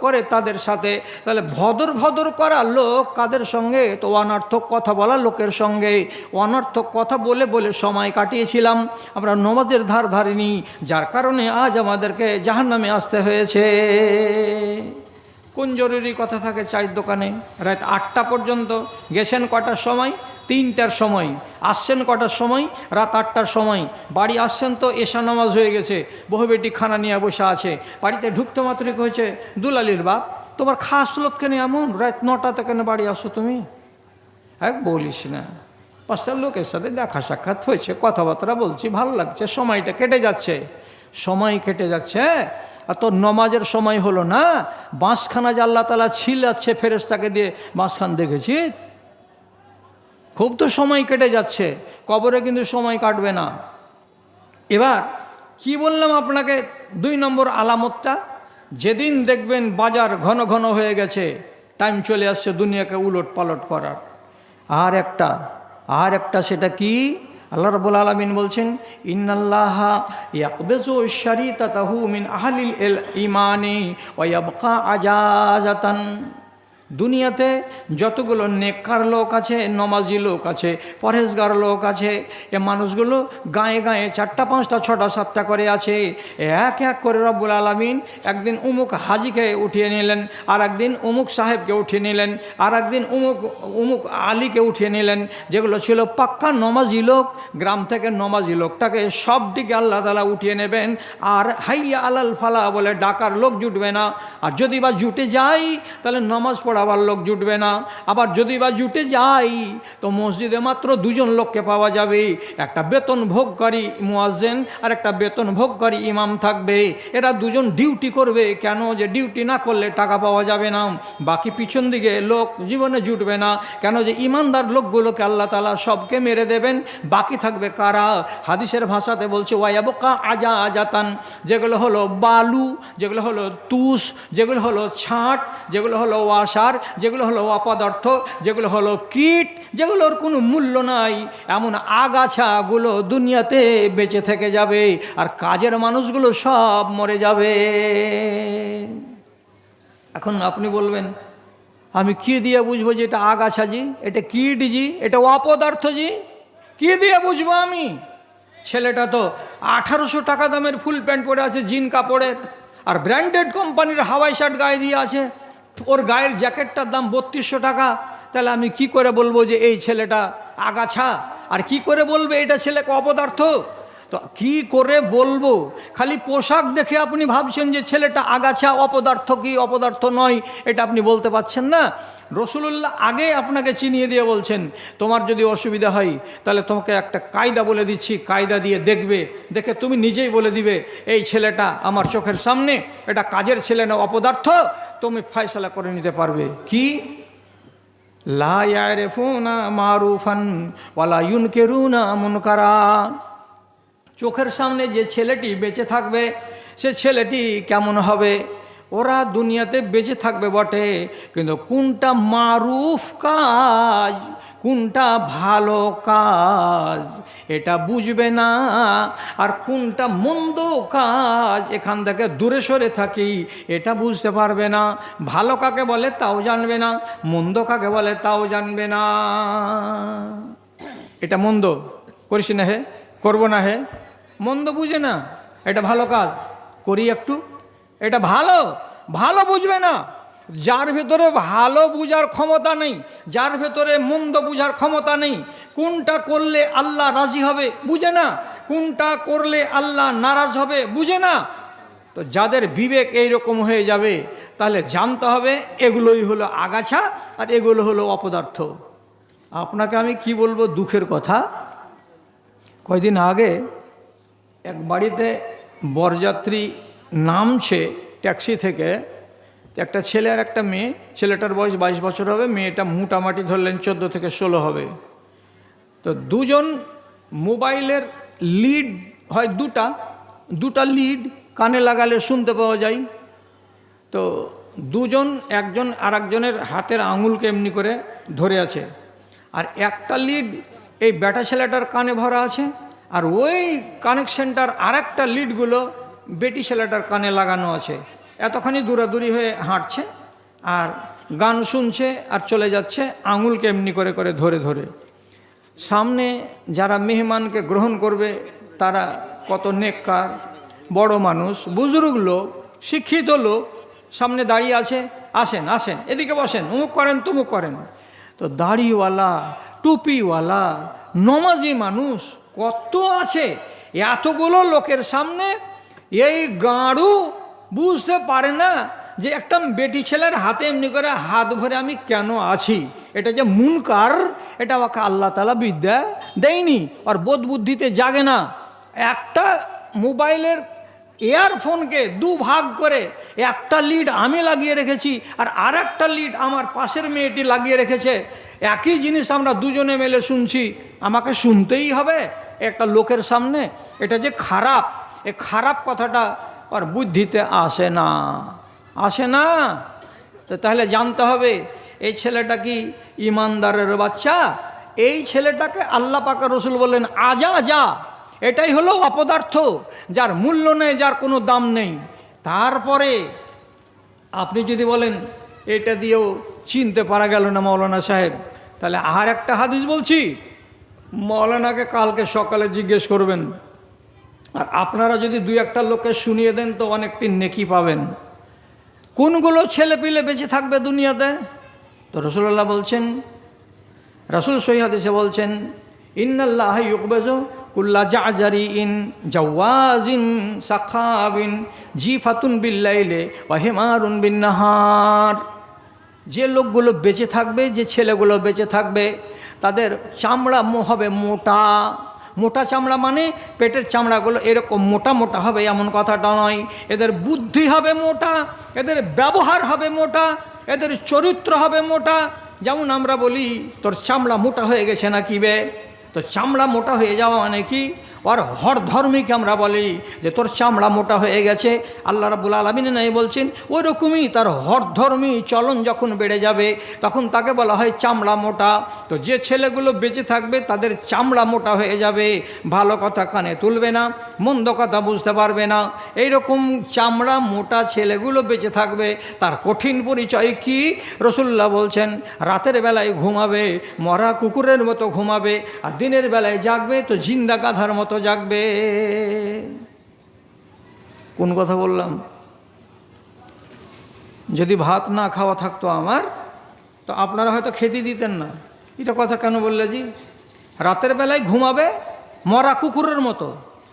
করে তাদের সাথে, তাহলে ভদর ভদর করা লোক কাদের সঙ্গে? তো অনর্থক কথা বলা লোকের সঙ্গে। অনর্থক কথা বলে বলে সময় কাটিয়েছিলাম, আমরা নমাজের ধার ধারিনি, যার কারণে আজ আমাদেরকে জাহান্নামে আসতে হয়েছে। কোন জরুরি কথা থাকে চায়ের দোকানে? রাত আটটা পর্যন্ত, গেছেন কটার সময়? তিনটার সময়, আসছেন কটার সময়? রাত আটটার সময়। বাড়ি আসছেন তো এশা নামাজ হয়ে গেছে বহু বেটি খানা নিয়ে বসে আছে। বাড়িতে ঢুকতে মাত্রই হয়েছে? দুলালির বাপ। তোমার খাস লোক কেন এমন? রাত নটাতে কেন বাড়ি আসো তুমি? হ্যাঁ বলিস না। পাঁচটা লোকের সাথে দেখা সাক্ষাৎ হয়েছে, কথাবার্তা বলছি, ভালো লাগছে, সময়টা কেটে যাচ্ছে। সময় কেটে যাচ্ছে আর তোর নমাজের সময় হলো না? বাঁশখানা যে আল্লাহ তালা ছিলাচ্ছে ফেরেস্তাকে দিয়ে বাঁশখান দেখেছি খুব তো সময় কেটে যাচ্ছে, কবরে কিন্তু সময় কাটবে না। এবার, কি বললাম আপনাকে? দুই নম্বর আলামতটা, যেদিন দেখবেন বাজার ঘন ঘন হয়ে গেছে টাইম চলে আসছে দুনিয়াকে উলট পালট করার। আর একটা আর একটা সেটা কি? আল্লাহ রবুল আলমিন বলছেন, ইন্নাল্লাহ মিন ইমানি ওয়াবকা আজাজাতান। দুনিয়াতে যতগুলো নেককার লোক আছে, নমাজি লোক আছে, পরহেজগার লোক আছে, এ মানুষগুলো গায়ে গায়ে চারটা, পাঁচটা, ছটা, সাতটা করে আছে। এক এক করে রব্বুল আলমিন একদিন উমুক হাজিকে উঠিয়ে নিলেন আর একদিন উমুক সাহেবকে উঠিয়ে নিলেন আর একদিন উমুক উমুক আলীকে উঠিয়ে নিলেন, যেগুলো ছিল পাক্কা নমাজি লোক, গ্রাম থেকে নমাজি লোকটাকে সব দিকে আল্লাহ তালা উঠিয়ে নেবেন, আর হাইয়া আলাল ফালা বলে ডাকার লোক জুটবে না। আর যদি বা জুটে যাই তাহলে নমাজ পড়াবার লোক জুটবে না। আবার যদি বা জুটে যাই, তো মসজিদে মাত্র দুজন লোককে পাওয়া যাবে। একটা বেতন ভোগকারী মুয়াজ্জেন, আর একটা বেতন ভোগকারী ইমাম থাকবে। এরা দুজন ডিউটি করবে। কেন যে ডিউটি না করলে টাকা পাওয়া যাবে না। বাকি পিছন দিকে লোক জীবনে জুটবে না। কেন যে ইমানদার লোকগুলোকে আল্লাহ তালা সবকে মেরে দেবেন। বাকি থাকবে কারা? হাদিসের ভাষাতে বলছে ওয়াইয়াবকা আজা আজাতান যেগুলো হলো বালু, যেগুলো হলো তুষ, যেগুলো হলো ছাট, যেগুলো হলো ওয়াসার যেগুলো হলো অপদার্থ, যেগুলো হলো কীট, যেগুলোর কোনো মূল্য নাই। এমন আগাছাগুলো দুনিয়াতে বেঁচে থেকে যাবে আর কাজের মানুষগুলো সব মরে যাবে। এখন আপনি বলবেন, আমি কি দিয়ে বুঝব যে এটা আগাছা জি? এটা কীট জি? এটা অপদার্থ জি? কি দিয়ে বুঝব আমি? ছেলেটা তো আঠারোশো টাকা দামের ফুল প্যান্ট পরে আছে, জিন কাপড়ের, আর ব্র্যান্ডেড কোম্পানির হাওয়াই শার্ট গায়ে দিয়ে আছে। ওর গায়ের জ্যাকেটটার দাম বত্রিশশো টাকা। তাহলে আমি কি করে বলব যে এই ছেলেটা আগাছা? আর কি করে বলবে এটা ছেলে অপদার্থ? তো কি করে বলব? খালি পোশাক দেখে আপনি ভাবছেন যে ছেলেটা আগাছা, অপদার্থ কি? অপদার্থ নয়, এটা আপনি বলতে পারছেন না। রসুলুল্লাহ আগে আপনাকে চিনিয়ে দিয়ে বলছেন, তোমার যদি অসুবিধা হয়, তাহলে তোমাকে একটা কায়দা বলে দিচ্ছি, কায়দা দিয়ে দেখবে, দেখে তুমি নিজেই বলে দিবে, এই ছেলেটা আমার চোখের সামনে, এটা কাজের ছেলে না, অপদার্থ, তুমি ফয়সলা করে নিতে পারবে। কি? লা মারুফান, ওয়ালা ইউনকেরুনা মুনকারা। চোখের সামনে যে ছেলেটি বেঁচে থাকবে, সে ছেলেটি কেমন হবে? ওরা দুনিয়াতে বেঁচে থাকবে বটে, কিন্তু কোনটা মারুফ কাজ, কোনটা ভালো কাজ, এটা বুঝবে না। আর কোনটা মন্দ কাজ, এখান থেকে দূরে সরে থাকি, এটা বুঝতে পারবে না। ভালো কাকে বলে তাও জানবে না, মন্দ কাকে বলে তাও জানবে না। এটা মন্দ। করিস না হে? করব না হে? মন্দ বুঝে না, এটা ভালো কাজ, করি একটু। এটা ভালো ভালো বুঝবে না। যার ভেতরে ভালো বুঝার ক্ষমতা নেই, যার ভেতরে মন্দ বুঝার ক্ষমতা নেই, কোনটা করলে আল্লাহ রাজি হবে বুঝে না, কোনটা করলে আল্লাহ নারাজ হবে বুঝে না। তো যাদের বিবেক এইরকম হয়ে যাবে, তাহলে জানতে হবে এগুলোই হলো আগাছা আর এগুলো হলো অপদার্থ। আপনাকে আমি কি বলব, দুঃখের কথা? কয়দিন আগে এক বাড়িতে বরযাত্রী নামছে ট্যাক্সি থেকে একটা ছেলে আর একটা মেয়ে, ছেলেটার বয়স বাইশ বছর হবে, মেয়েটা মোটামাটি ধরলেন চোদ্দ থেকে ষোলো হবে। তো দুজন মোবাইলের লিড, হয় দুটা দুটা লিড কানে লাগালে শুনতে পাওয়া যায়। তো দুজন, একজন আর একজনের হাতের আঙুলকে এমনি করে ধরে আছে। আর একটা লিড, এই ব্যাটা ছেলেটার কানে ভরা আছে। আর ওই কানেকশনটার আর একটা লিডগুলো বেটি ছেলেটার কানে লাগানো আছে। এতখানি দূরাদূরি হয়ে হাঁটছে আর গান শুনছে আর চলে যাচ্ছে আঙুলকে এমনি করে করে ধরে ধরে। সামনে যারা মেহমানকে গ্রহণ করবে তারা কত নেককার, বড় মানুষ, বুজুর্গ লোক, শিক্ষিত লোক, সামনে দাঁড়িয়ে আছে, আসেন আসেন, এদিকে বসেন উমুক করেন, তুমুক করেন। তো দাড়িওয়ালা, টুপিওয়ালা, নমাজি মানুষ কত আছে? এতগুলো লোকের সামনে এই গাঁড়ু বুঝতে পারে না যে একটা বেটি ছেলের হাতে এমনি করে হাত ভরে আমি কেন আছি? এটা যে মুনকার এটা আমাকে আল্লাহ তালা বিদ্যা দেয়নি। আর বোধ বুদ্ধিতে জাগে না। একটা মোবাইলের এয়ারফোনকে দু ভাগ করে একটা লিড আমি লাগিয়ে রেখেছি আর আর একটা লিড আমার পাশের মেয়েটি লাগিয়ে রেখেছে। একই জিনিস আমরা দুজনে মেলে শুনছি। আমাকে শুনতেই হবে। একটা লোকের সামনে এটা যে খারাপ, এ খারাপ কথাটা আর বুদ্ধিতে আসে না। আসে না? তো তাহলে জানতে হবে, এই ছেলেটা কি ইমানদারের বাচ্চা? এই ছেলেটাকে আল্লাহ পাকা রসুল বললেন, আজা যা এটাই হলো অপদার্থ, যার মূল্য নেই, যার কোনো দাম নেই। তারপরে আপনি যদি বলেন, এটা দিয়েও চিনতে পারা গেল না মৌলানা সাহেব, তাহলে আর একটা হাদিস বলছি। মৌলানাকে কালকে সকালে জিজ্ঞেস করবেন, আর আপনারা যদি দুই একটা লোককে শুনিয়ে দেন তো অনেকটি নেকি পাবেন। কোনগুলো ছেলে পিলে বেঁচে থাকবে দুনিয়াতে? তো রসুল্লাহ বলছেন, রসুল সৈহাদিসে বলছেন, ইন্নাল্লাহ ইউকবেজ কুল্লা জাজারি ইন জাওয়াজিন সাখাবিন জি ফাতুন বিল্লাইলে বা হেমারুন বিন নাহার। যে লোকগুলো বেঁচে থাকবে, যে ছেলেগুলো বেঁচে থাকবে তাদের চামড়া হবে মোটা। মোটা চামড়া মানে পেটের চামড়াগুলো এরকম মোটা মোটা হবে, এমন কথাটা নয়। এদের বুদ্ধি হবে মোটা, এদের ব্যবহার হবে মোটা, এদের চরিত্র হবে মোটা। যেমন আমরা বলি, তোর চামড়া মোটা হয়ে গেছে না কি বে? তো চামড়া মোটা হয়ে যাওয়া মানে কি? ওর হর ধর্মীকে আমরা বলি যে তোর চামড়া মোটা হয়ে গেছে। আল্লাহ রাবুল আলমিন নাই বলছেন ওই রকমই তার হর ধর্মী চলন যখন বেড়ে যাবে, তখন তাকে বলা হয় চামড়া মোটা। তো যে ছেলেগুলো বেঁচে থাকবে, তাদের চামড়া মোটা হয়ে যাবে। ভালো কথা কানে তুলবে না, মন্দ কথা বুঝতে পারবে না। এই রকম চামড়া মোটা ছেলেগুলো বেঁচে থাকবে, তার কঠিন পরিচয় কি? রসুল্লাহ বলছেন, রাতের বেলায় ঘুমাবে, মরা কুকুরের মতো ঘুমাবে, আর দিনের বেলায় জাগবে, তো জিন্দা গাধার মতো জাগবে। কোন কথা বললাম? যদি ভাত না খাওয়া থাকতো আমার, তো আপনারা হয়তো খেতে দিতেন না। এটা কথা কেন বললে জি? রাতের বেলায় ঘুমাবে মরা কুকুরের মতো,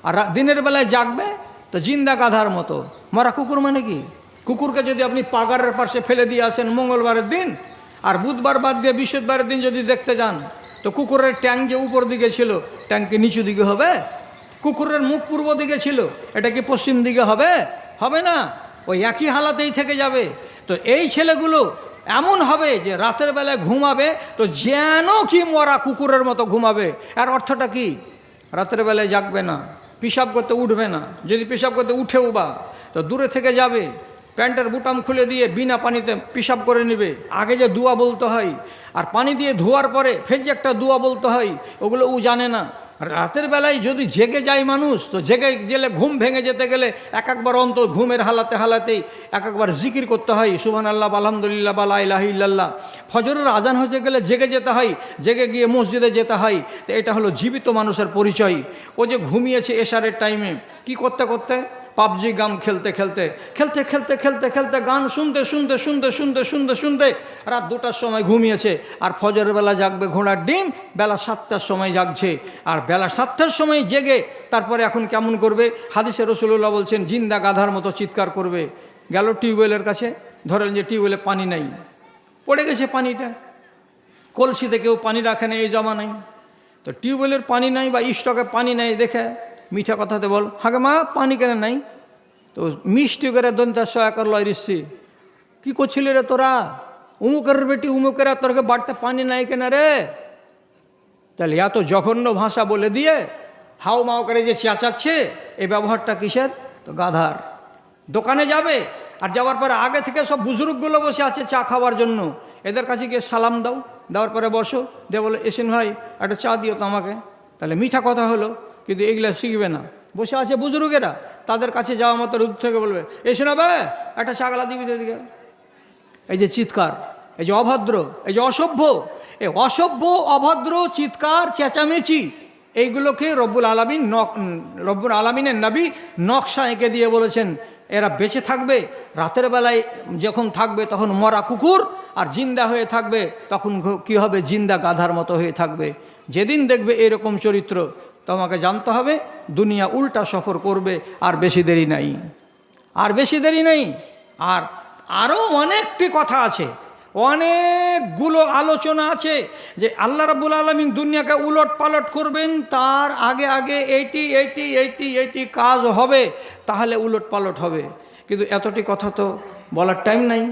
আর দিনের বেলায় জাগবে তো জিন্দা গাধার মতো। মরা কুকুর মানে কি? কুকুরকে যদি আপনি পাগারের পাশে ফেলে দিয়ে আসেন মঙ্গলবারের দিন, আর বুধবার বাদ দিয়ে বৃহস্পতিবারের দিন যদি দেখতে যান তো কুকুরের ট্যাঙ্ক যে উপর দিকে ছিল ট্যাঙ্কি নিচু দিকে হবে? কুকুরের মুখ পূর্ব দিকে ছিল, এটা কি পশ্চিম দিকে হবে? হবে না, ওই একই হালাতেই থেকে যাবে। তো এই ছেলেগুলো এমন হবে যে রাতের বেলায় ঘুমাবে, তো যেন কি মরা কুকুরের মতো ঘুমাবে। আর অর্থটা কি? রাতের বেলায় জাগবে না, পেশাব করতে উঠবে না। যদি পেশাব করতে উঠেও বা, তো দূরে থেকে যাবে। প্যান্টের বুটাম খুলে দিয়ে বিনা পানিতে পেশাব করে নেবে। আগে যে দুয়া বলতে হয়, আর পানি দিয়ে ধোয়ার পরে ফের যে একটা দুয়া বলতে হয়, ওগুলো ও জানে না। রাতের বেলায় যদি জেগে যায় মানুষ, তো জেগে গেলে ঘুম ভেঙে যেতে গেলে এক একবার অন্তর ঘুমের হালাতে হালাতেই এক একবার জিকির করতে হয় সুবহান আল্লাহ আলহামদুলিল্লাহ, বা ইল্লাল্লাহ। ফজরের আজান হয়ে গেলে জেগে যেতে হয়, জেগে গিয়ে মসজিদে যেতে হয়, তো এটা হলো জীবিত মানুষের পরিচয়। ও যে ঘুমিয়েছে এশারের টাইমে কি করতে করতে? পাবজি গান খেলতে খেলতে খেলতে খেলতে খেলতে খেলতে গান শুনতে শুনতে শুনতে শুনতে শুনতে শুনতে রাত দুটার সময় ঘুমিয়েছে, আর ফজরের বেলা জাগবে ঘোড়ার ডিম, বেলা সাতটার সময় জাগছে, আর বেলা সাতটার সময় জেগে তারপরে এখন কেমন করবে? হাদিসে রসুল্লাহ বলছেন, জিন্দা গাধার মতো চিৎকার করবে। গেল টিউবওয়েলের কাছে, ধরেন যে টিউবওয়েলে পানি নাই, পড়ে গেছে পানিটা। কলসিতে কেউ পানি রাখে না এই জমা নাই তো টিউবওয়েলের পানি নাই বা স্টকে পানি নাই দেখে মিঠা কথাতে বল, হাগে মা, পানি কেন নাই? তো মিষ্টি করে দন্তার সহায়কর লয় রিসি কি করছিলি রে তোরা? উমুকের বেটি, উমুকের তোরকে বাড়তে পানি নাই কেন রে? তাহলে এত জঘন্য ভাষা বলে দিয়ে হাও মাও করে যে চেঁচাচ্ছে, এই ব্যবহারটা কিসের? তো গাধার। দোকানে যাবে আর যাওয়ার পরে আগে থেকে সব বুজুর্গগুলো বসে আছে চা খাওয়ার জন্য। এদের কাছে গিয়ে সালাম দাও, দেওয়ার পরে বসো। দিয়ে বলে, এসেন ভাই, একটা চা দিও তো আমাকে। তাহলে মিঠা কথা হলো। কিন্তু এগুলো শিখবে না। বসে আছে বুজুর্গেরা, তাদের কাছে যাওয়া মতো রুদ থেকে বলবে এসে না বে, একটা ছাগলা দিবি তো এদিকে। এই যে চিৎকার, এই যে অভদ্র, এই যে অসভ্য, এই অসভ্য, অভদ্র, চিৎকার, চেঁচামেচি, এইগুলোকে রব্বুল আলমিন রব্বুল আলমিনের নবী নকশা এঁকে দিয়ে বলেছেন, এরা বেঁচে থাকবে, রাতের বেলায় যখন থাকবে তখন মরা কুকুর, আর জিন্দা হয়ে থাকবে তখন কি হবে? জিন্দা গাধার মতো হয়ে থাকবে। যেদিন দেখবে এরকম চরিত্র তোমাকে জানতে হবে, দুনিয়া উল্টা সফর করবে, আর বেশি দেরি নাই। আর বেশি দেরি নেই, আর আরও অনেকটি কথা আছে, অনেকগুলো আলোচনা আছে যে আল্লাহ রাবুল আলমিন দুনিয়াকে উলট পালট করবেন, তার আগে আগে এইটি এইটি এইটি এইটি কাজ হবে, তাহলে উলট পালট হবে। কিন্তু এতটি কথা তো বলার টাইম নাই।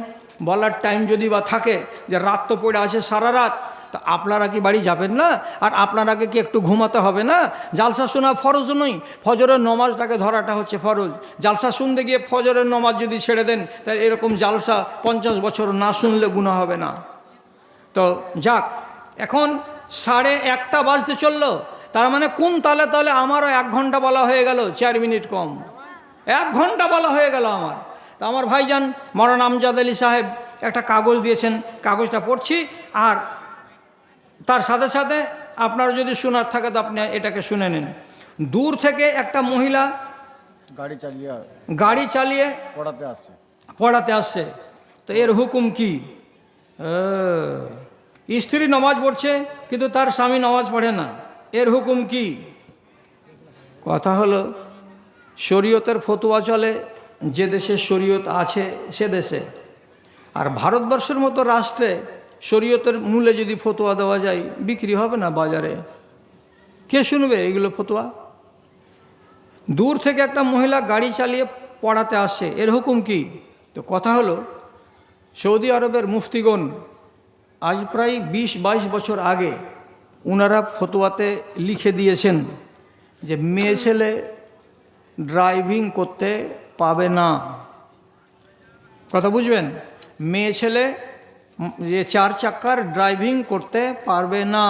বলার টাইম যদি বা থাকে যে রাত তো পড়ে আছে সারা রাত তা আপনারা কি বাড়ি যাবেন না? আর আপনারাকে কি একটু ঘুমাতে হবে না? জালসা শোনা ফরজ নই ফজরের নমাজটাকে ধরাটা হচ্ছে ফরজ। জালসা শুনতে গিয়ে ফজরের নমাজ যদি ছেড়ে দেন, তাহলে এরকম জালসা পঞ্চাশ বছর না শুনলে গুণা হবে না। তো যাক, এখন সাড়ে একটা বাজতে চলল। তার মানে কোন তালে তালে আমারও এক ঘণ্টা বলা হয়ে গেল, চার মিনিট কম। এক ঘণ্টা বলা হয়ে গেল আমার। তো আমার ভাইজান মরান আমজাদ আলী সাহেব একটা কাগজ দিয়েছেন। কাগজটা পড়ছি। আর তার সাথে সাথে আপনার যদি শোনার থাকে তো আপনি এটাকে শুনে নিন। দূর থেকে একটা মহিলা গাড়ি চালিয়ে গাড়ি চালিয়ে পড়াতে আসছে পড়াতে আসছে তো এর হুকুম কি? স্ত্রী নমাজ পড়ছে কিন্তু তার স্বামী নমাজ পড়ে না। এর হুকুম কি? কথা হলো শরীয়তের ফতুয়া চলে যে দেশে শরীয়ত আছে সে দেশে। আর ভারতবর্ষের মতো রাষ্ট্রে শরীয়তের মূলে যদি ফতোয়া দেওয়া যায়, বিক্রি হবে না বাজারে? কে শুনবে এগুলো ফতুয়া? দূর থেকে একটা মহিলা গাড়ি চালিয়ে পড়াতে আসছে এর হুকুম কি? তো কথা হলো, সৌদি আরবের মুফতিগণ আজ প্রায় বিশ বাইশ বছর আগে ওনারা ফতোয়াতে লিখে দিয়েছেন যে, মেয়ে ছেলে ড্রাইভিং করতে পাবে না। কথা বুঝবেন? মেয়ে ছেলে যে চার চাক্কার ড্রাইভিং করতে পারবে না।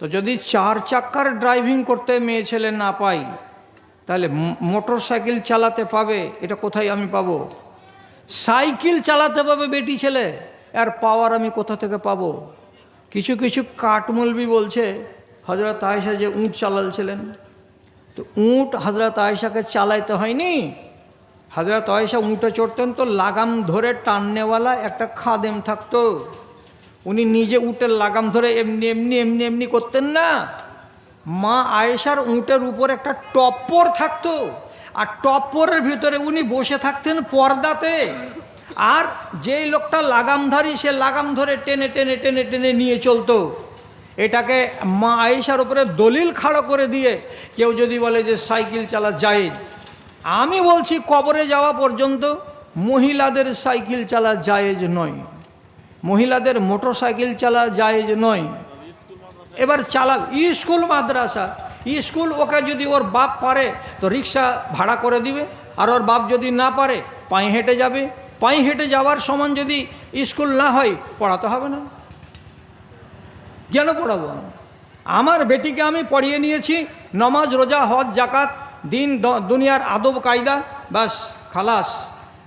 তো যদি চার চাকার ড্রাইভিং করতে মেয়ে ছেলে না পাই তাহলে মোটর সাইকেল চালাতে পাবে, এটা কোথায় আমি পাবো? সাইকেল চালাতে পাবে বেটি ছেলে, আর পাওয়ার আমি কোথা থেকে পাবো? কিছু কিছু কাঠমলবি বলছে হজরত আয়েশা যে উঁট চালালছিলেন। তো উঁট হজরত আয়েশাকে চালাইতে হয়নি হজরত আয়েশা উঁটে চড়তেন তো, লাগাম ধরে টাননেওয়ালা একটা খাদেম থাকতো। উনি নিজে উটের লাগাম ধরে এমনি এমনি এমনি এমনি করতেন না। মা আয়েশার উঁটের উপর একটা টপ্পর থাকতো। আর টপ্পরের ভিতরে উনি বসে থাকতেন পর্দাতে। আর যেই লোকটা লাগামধারী, সে লাগাম ধরে টেনে টেনে টেনে টেনে নিয়ে চলতো। এটাকে মা আয়েশার উপরে দলিল খাড়ো করে দিয়ে কেউ যদি বলে যে সাইকেল চালা যায় আমি বলছি কবরে যাওয়া পর্যন্ত মহিলাদের সাইকেল চালা জায়েজ নয়। মহিলাদের মোটর সাইকেল চালা জায়েজ নয়। এবার চালা স্কুল মাদ্রাসা, স্কুল ওকে যদি ওর বাপ পারে তো রিক্সা ভাড়া করে দিবে। আর ওর বাপ যদি না পারে, পায়ে হেঁটে যাবে। পায়ে হেঁটে যাওয়ার সমান যদি স্কুল না হয়, পড়াতে হবে না। কেন পড়াবো? আমার বেটিকে আমি পড়িয়ে নিয়েছি, নমাজ, রোজা, হজ, জাকাত দিন দুনিয়ার আদব কায়দা, বাস, খালাস।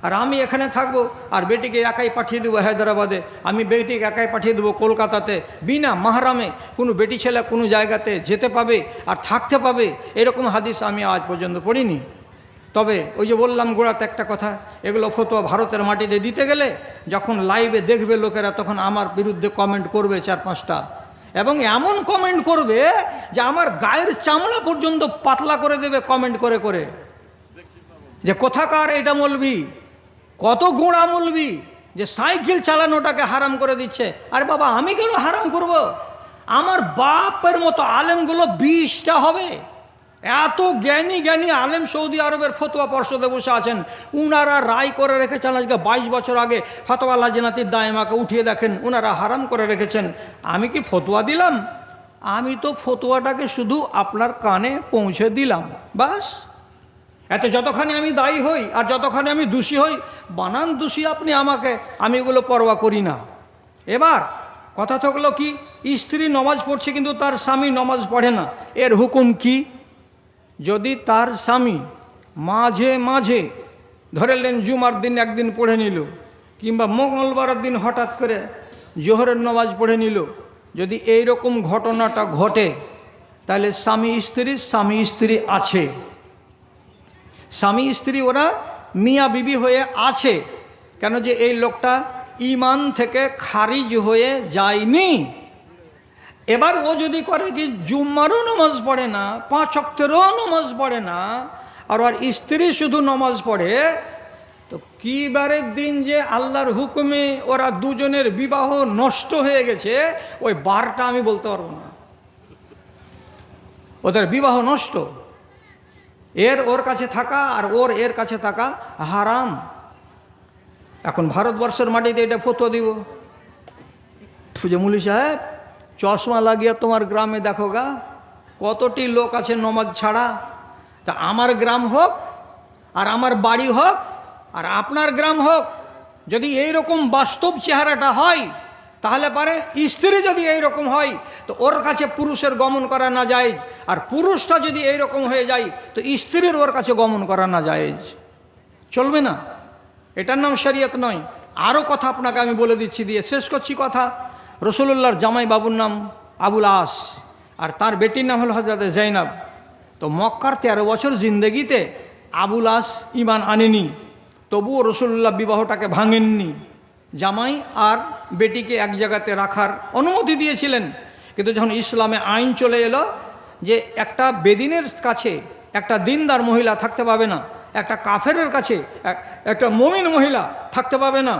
আর আমি এখানে থাকব আর বেটিকে একাই পাঠিয়ে দেবো হায়দ্রাবাদে। আমি বেটিকে একাই পাঠিয়ে দেবো কলকাতাতে। বিনা মাহারামে কোনো বেটি ছেলে কোনো জায়গাতে যেতে পাবে আর থাকতে পাবে এরকম হাদিস আমি আজ পর্যন্ত পড়িনি। তবে ওই যে বললাম গোড়াতে একটা কথা, এগুলো ফতোয়া ভারতের মাটিতে দিতে গেলে যখন লাইভে দেখবে লোকেরা, তখন আমার বিরুদ্ধে কমেন্ট করবে চার পাঁচটা এবং এমন কমেন্ট করবে যে আমার গায়ের চামড়া পর্যন্ত পাতলা করে দেবে কমেন্ট করে করে। যে কোথাকার এটা মলবি? কত গোড়া মলবি? যে সাইকেল চালানোটাকে হারাম করে দিচ্ছে। আরে বাবা, আমি কেন হারাম করব। আমার বাপের মতো আলেমগুলো বিষটা হবে। এত জ্ঞানী জ্ঞানী আলেম সৌদি আরবের ফতোয়া পর্ষদে বসে আছেন। উনারা রায় করে রেখেছেন আজকে বাইশ বছর আগে। ফতোয়া লাজনাতির দায়মাকে উঠিয়ে দেখেন, উনারা হারাম করে রেখেছেন। আমি কি ফতোয়া দিলাম? আমি তো ফতোয়াটাকে শুধু আপনার কানে পৌঁছে দিলাম, বাস। এতে যতখানি আমি দায়ী হই আর যতখানি আমি দোষী হই, বানান দোষী আপনি আমাকে, আমি এগুলো পরোয়া করি না। এবার কথা থাকল কি, স্ত্রী নমাজ পড়ছে কিন্তু তার স্বামী নমাজ পড়ে না। এর হুকুম কি? যদি তার স্বামী মাঝে মাঝে ধরে নেন জুমার দিন একদিন পড়ে নিল, কিংবা মঙ্গলবারের দিন হঠাৎ করে জোহরের নমাজ পড়ে নিল, যদি এই রকম ঘটনাটা ঘটে, তাহলে স্বামী স্ত্রী স্বামী স্ত্রী আছে। স্বামী স্ত্রী ওরা মিয়া বিবি হয়ে আছে, কেন যে এই লোকটা ইমান থেকে খারিজ হয়ে যায়নি। এবার ও যদি করে কি জুম্মারও নামাজ পড়ে না, পাঁচ অক্টেরও নামাজ পড়ে না, আর ওর স্ত্রী শুধু নমাজ পড়ে, তো কি বারের দিন যে আল্লাহর হুকুমে ওরা দুজনের বিবাহ নষ্ট হয়ে গেছে, ওই বারটা আমি বলতে পারব না। ওদের বিবাহ নষ্ট। এর ওর কাছে থাকা আর ওর এর কাছে থাকা হারাম। এখন ভারতবর্ষের মাটিতে এটা ফতো দিব। ফুজেমুলি সাহেব চশমা লাগিয়ে তোমার গ্রামে দেখো গা, কতটি লোক আছে নমাজ ছাড়া। তা আমার গ্রাম হোক, আর আমার বাড়ি হোক, আর আপনার গ্রাম হোক, যদি এই রকম বাস্তব চেহারাটা হয়, তাহলে পারে স্ত্রী যদি এই রকম হয়, তো ওর কাছে পুরুষের গমন করা না যায়, আর পুরুষটা যদি এই রকম হয়ে যায়, তো স্ত্রীর ওর কাছে গমন করা না যায়। চলবে না। এটার নাম শরিয়ত নয়। আরও কথা আপনাকে আমি বলে দিচ্ছি দিয়ে শেষ করছি কথা। রসুল্লাহর জামাই বাবুর নাম আবুল আস, আর তার বেটির নাম হলো হজরত জৈনব তো মক্কার তেরো বছর জিন্দগিতে আবুল আস ইমান আনেনি, তবুও রসুল্লাহ বিবাহটাকে ভাঙেননি। জামাই আর বেটিকে এক জায়গাতে রাখার অনুমতি দিয়েছিলেন, কিন্তু যখন ইসলামে আইন চলে এলো যে একটা বেদিনের কাছে একটা দিনদার মহিলা থাকতে পাবে না, একটা কাফেরের কাছে একটা মমিন মহিলা থাকতে পাবে না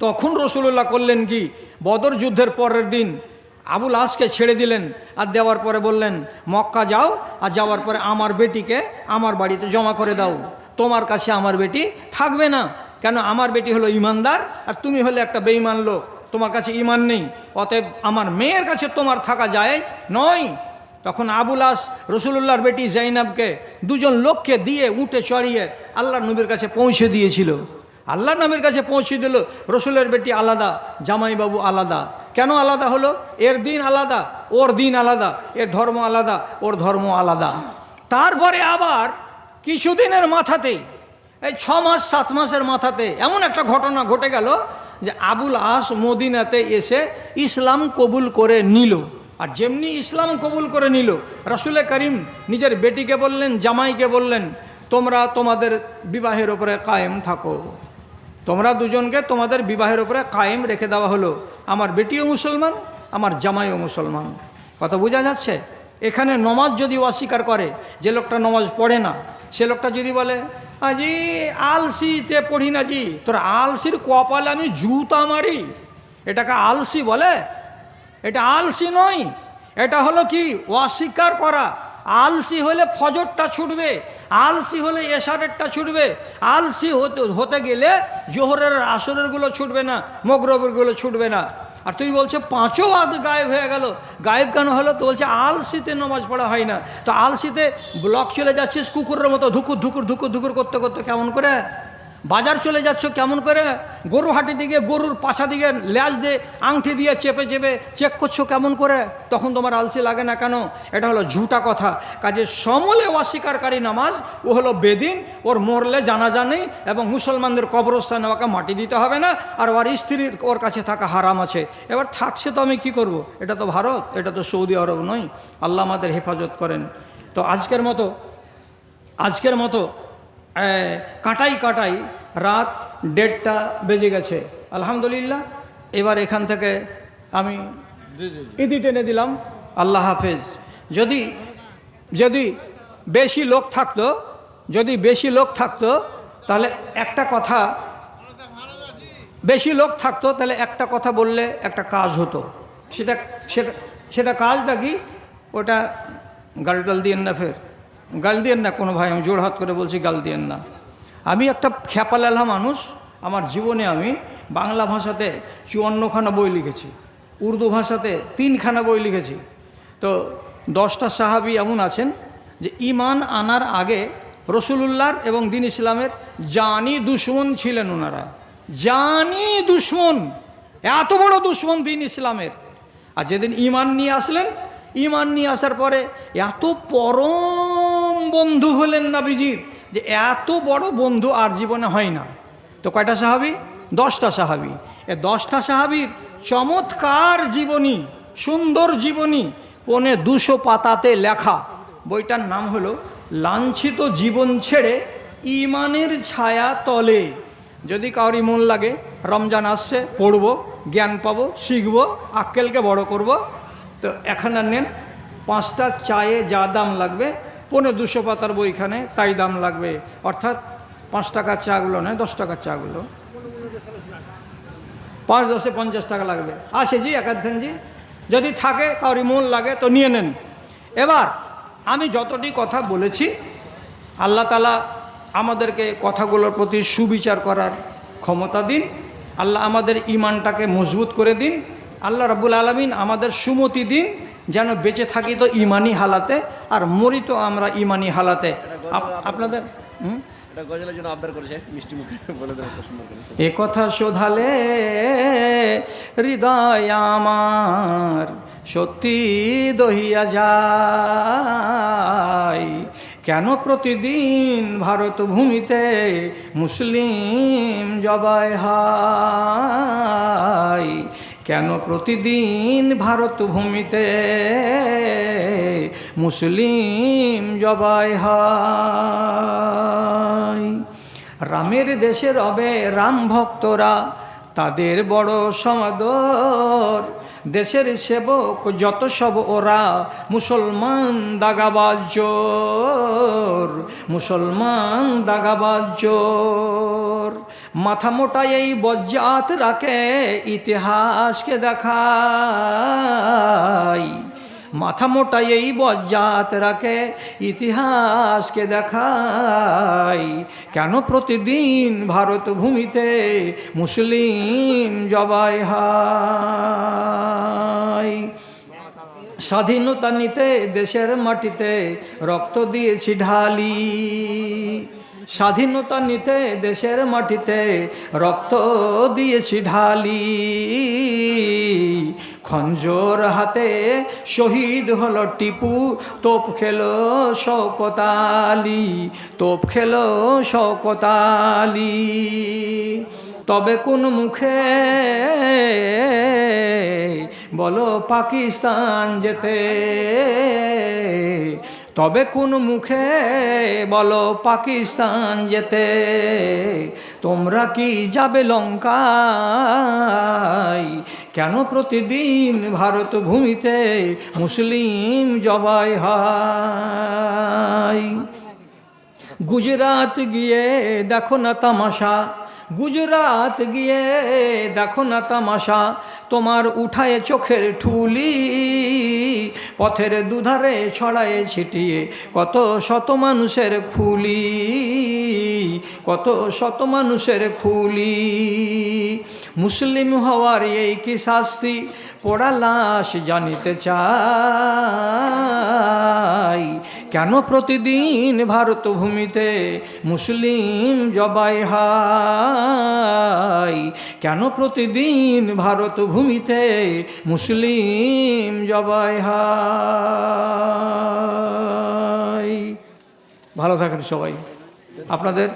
তখন রসুল্লাহ করলেন কি? বদর যুদ্ধের পরের দিন আবুল আসকে ছেড়ে দিলেন আর দেওয়ার পরে বললেন, মক্কা যাও আর যাওয়ার পরে আমার বেটিকে আমার বাড়িতে জমা করে দাও। তোমার কাছে আমার বেটি থাকবে না। কেন? আমার বেটি হলো ইমানদার আর তুমি হলে একটা বেঈমান লোক। তোমার কাছে ইমান নেই। অতএব আমার মেয়ের কাছে তোমার থাকা যায় নয়। তখন আবুল আস রসুল্লাহর বেটি জাইনাবকে দুজন লোককে দিয়ে উঠে চড়িয়ে আল্লাহ নবীর কাছে পৌঁছে দিয়েছিল। আল্লাহ নামের কাছে পৌঁছে দিল, রসুলের বেটি আলাদা, জামাইবাবু আলাদা। কেন আলাদা হলো? এর দিন আলাদা, ওর দিন আলাদা, এর ধর্ম আলাদা, ওর ধর্ম আলাদা। তারপরে আবার কিছুদিনের মাথাতেই, এই ছ মাস, সাত মাসের মাথাতে এমন একটা ঘটনা ঘটে গেল যে আবুল আস মদিনাতে এসে ইসলাম কবুল করে নিল। আর যেমনি ইসলাম কবুল করে নিল, রসুলে করিম নিজের বেটিকে বললেন, জামাইকে বললেন, তোমরা তোমাদের বিবাহের ওপরে কায়েম থাকো। তোমরা দুজনকে তোমাদের বিবাহের ওপরে কায়েম রেখে দেওয়া হলো। আমার বেটিও মুসলমান, আমার জামাইও মুসলমান। কথা বোঝা যাচ্ছে? এখানে নমাজ যদি অস্বীকার করে, যে লোকটা নমাজ পড়ে না, সে লোকটা যদি বলে, আজি আলসিতে পড়ি না জি, তোর আলসির কপালে আমি জুতা মারি। এটাকে আলসি বলে? এটা আলসি নয়, এটা হলো কি? অস্বীকার করা। আলসি হলে ফজরটা ছুটবে, আলসি হলে এসারেরটা ছুটবে, আলসি হতে হতে গেলে জোহরের আসরেরগুলো ছুটবে না, মগরবেরগুলো ছুটবে না। আর তুই বলছে, পাঁচও আধ গায়েব হয়ে গেল। গায়েব কেন হলো? তো বলছে, আলসিতে নমাজ পড়া হয় না। তো আলসিতে ব্লক চলে যাচ্ছিস কুকুরের মতো ধুকুর ধুকুর ধুকুর ধুকুর করতে করতে কেমন করে? বাজার চলে যাচ্ছ কেমন করে? গরু হাটে দিকে, গরুর পাশা দিকে, ল্যাজ দিয়ে আংটি দিয়ে চেপে চেপে চেক করছ কেমন করে? তখন তোমার আলসি লাগে না কেন? এটা হলো ঝুটা কথা। কাজে সমলে অস্বীকারী নামাজ, ও হলো বেদিন, ওর মরলে জানা নেই এবং মুসলমানদের কবরস্থানে ওকে মাটি দিতে হবে না, আর ওর স্ত্রীর ওর কাছে থাকা হারাম আছে। এবার থাকছে তো আমি কি করব। এটা তো ভারত, এটা তো সৌদি আরব নয়। আল্লাহ আমাদের হেফাজত করেন। তো আজকের মতো আজকের মতো কাটাই কাটাই রাত দেড়টা বেজে গেছে। আলহামদুলিল্লাহ এবার এখান থেকে আমি ইতি টেনে দিলাম। আল্লাহ হাফেজ। যদি যদি বেশি লোক থাকতো যদি বেশি লোক থাকতো তাহলে একটা কথা বেশি লোক থাকতো তাহলে একটা কথা বললে একটা কাজ হতো। সেটা সেটা সেটা কাজটা কি? ওটা গাল টাল দিয়েন না ফের। গাল দিয়েন না, কোনো ভাই, আমি জোর হাত করে বলছি গাল দিয়েন না। আমি একটা খ্যাপালালা মানুষ, আমার জীবনে আমি বাংলা ভাষাতে চুয়ান্নখানা বই লিখেছি, উর্দু ভাষাতে তিনখানা বই লিখেছি। তো দশটা সাহাবি এমন আছেন যে ইমান আনার আগে রসুলুল্লাহর এবং দিন ইসলামের জানি দুশ্মন ছিলেন ওনারা জানি দুশ্মন, এত বড় দুশ্মন দিন ইসলামের। আর যেদিন ইমান নিয়ে আসলেন ইমান নিয়ে আসার পরে এত পরম বন্ধু হলেন নাবিজির যে এত বড় বন্ধু আর জীবনে হয় না। তো কয়টা সাহাবি? দশটা সাহাবি। এ দশটা সাহাবির চমৎকার জীবনী, সুন্দর জীবনী, পনে দুশো পাতাতে লেখা। বইটার নাম হলো, লাঞ্ছিত জীবন ছেড়ে ইমানের ছায়া তলে। যদি কাউরি মন লাগে, রমজান আসছে, পড়ব, জ্ঞান পাবো, শিখব, আক্কেলকে বড় করব। তো এখানে নেন, পাঁচটা চায়ে যা দাম লাগবে পনেরো দুশো পাতার বইখানে তাই দাম লাগবে। অর্থাৎ পাঁচ টাকার চাগুলো নয়, দশ টাকার চাগুলো। পাঁচ দশে পঞ্চাশ টাকা লাগবে। আসে জি একাধান জি। যদি থাকে কাউরি মন লাগে, তো নিয়ে নেন। এবার, আমি যতটি কথা বলেছি, আল্লাহ তালা আমাদেরকে কথাগুলোর প্রতি সুবিচার করার ক্ষমতা দিন। আল্লাহ আমাদের ইমানটাকে মজবুত করে দিন। আল্লাহ রাবুল আলমিন আমাদের সুমতি দিন যেন বেঁচে থাকি তো ইমানি হালাতে আর মরি তো আমরা ইমানি হালাতে। আপনাদের এ কথা শোধালে হৃদয় আমার সত্যি দহিয়া যায়। কেন প্রতিদিন ভারত ভূমিতে মুসলিম জবাই হয়? কেন প্রতিদিন ভারত ভূমিতে মুসলিম জবাই হয়? রামের দেশে রবে রাম ভক্তরা, তাদের বড় সমাদর। দেশের সেবক যত সব ওরা, মুসলমান দাগাবাজোর মুসলমান দাগাবাজোর মাথা মোটা এই বজ্জাত রাখে ইতিহাসকে দেখায় মাথা মোটা এই বজ্জাত রাখে ইতিহাসকে দেখায় কেন প্রতিদিন ভারত ভূমিতে মুসলিম জবাই হয় স্বাধীনতা নিতে দেশের মাটিতে রক্ত দিয়েছি ঢালি। স্বাধীনতা নিতে দেশের মাটিতে রক্ত দিয়েছি ঢালি। খঞ্জোর হাতে শহীদ হলো টিপু, তোপ খেলো শওকতালি তোপ খেলো শওকতালি তবে কোন মুখে বলো পাকিস্তান যেতে তবে কোন মুখে বলো পাকিস্তান যেতে, তোমরা কি যাবে লঙ্কায়? কেন প্রতিদিন ভারত ভূমিতে মুসলিম জবাই হয়? গুজরাট গিয়ে দেখো না তামাশা, গুজরাট গিয়ে দেখো না তামাশা, তোমার উঠায় চোখের ঠুলি। পথের দুধারে ছড়ায় ছিটিয়ে কত শত মানুষের খুলি। কত শত মানুষের খুলি। মুসলিম হওয়ার এই কি শাস্তি? পোড়া লাশ জানিতে চাই। কেন প্রতিদিন ভারত ভূমিতে মুসলিম জবাই হয় কেন প্রতিদিন ভারত ভূমিতে মুসলিম জবাই হয় ভালো থাকেন সবাই। আপনাদের